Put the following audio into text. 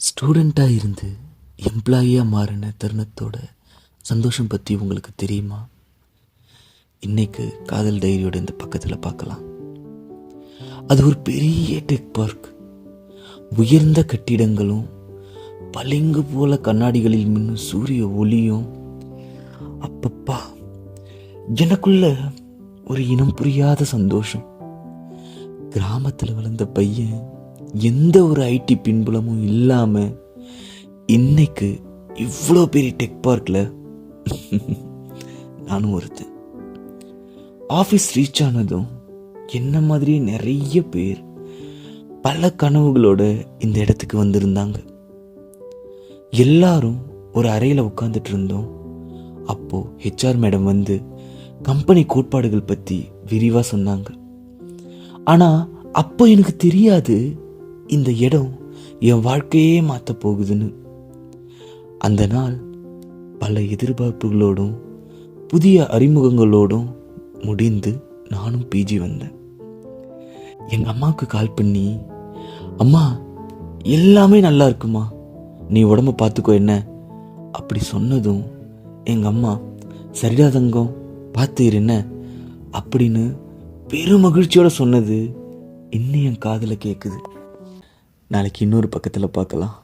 ஸ்டூடெண்ட்டாக இருந்து எம்ப்ளாயியாக மாறின தருணத்தோட சந்தோஷம் பற்றி உங்களுக்கு தெரியுமா? இன்னைக்கு காதல் டைரியோட இந்த பக்கத்தில் பார்க்கலாம். அது ஒரு பெரிய டெக் பார்க். உயர்ந்த கட்டிடங்களும் பளிங்கு போல கண்ணாடிகளில் மின்னும் சூரிய ஒளியும். அப்பப்பா எனக்குள்ள ஒரு இனம் புரியாத சந்தோஷம். கிராமத்தில் வளர்ந்த பையன் எந்த ஒரு ஐடி பின்புலமும் இல்லாமல் இன்னைக்கு இவ்வளோ பெரிய டெக் பார்க்கில் நானும் ஒருத்தன். ஆஃபீஸ் ரீச் ஆனதும் என்ன மாதிரி நிறைய பேர் பல கனவுகளோட இந்த இடத்துக்கு வந்திருந்தாங்க. எல்லாரும் ஒரு அறையில் உட்காந்துட்டு இருந்தோம். அப்போது ஹெச்ஆர் மேடம் வந்து கம்பெனி கோட்பாடுகள் பற்றி விரிவாக சொன்னாங்க. ஆனால் அப்போ எனக்கு தெரியாது இந்த இடம் என் வாழ்க்கையே மாற்ற போகுதுன்னு. அந்த நாள் பல எதிர்பார்ப்புகளோடும் புதிய அறிமுகங்களோடும் முடிந்து நானும் பிஜி வந்தேன். எங்கள் அம்மாவுக்கு கால் பண்ணி அம்மா எல்லாமே நல்லா இருக்குமா? நீ உடம்ப பார்த்துக்கோ என்ன? அப்படி சொன்னதும் எங்கள் அம்மா சரிடா தங்கம் பார்த்துரு என்ன? அப்படின்னு பெரும் மகிழ்ச்சியோட சொன்னது இன்னும் என் காதில் கேட்குது நாளைக்கு இன்னொரு பக்கத்தில் பார்க்கலாம்.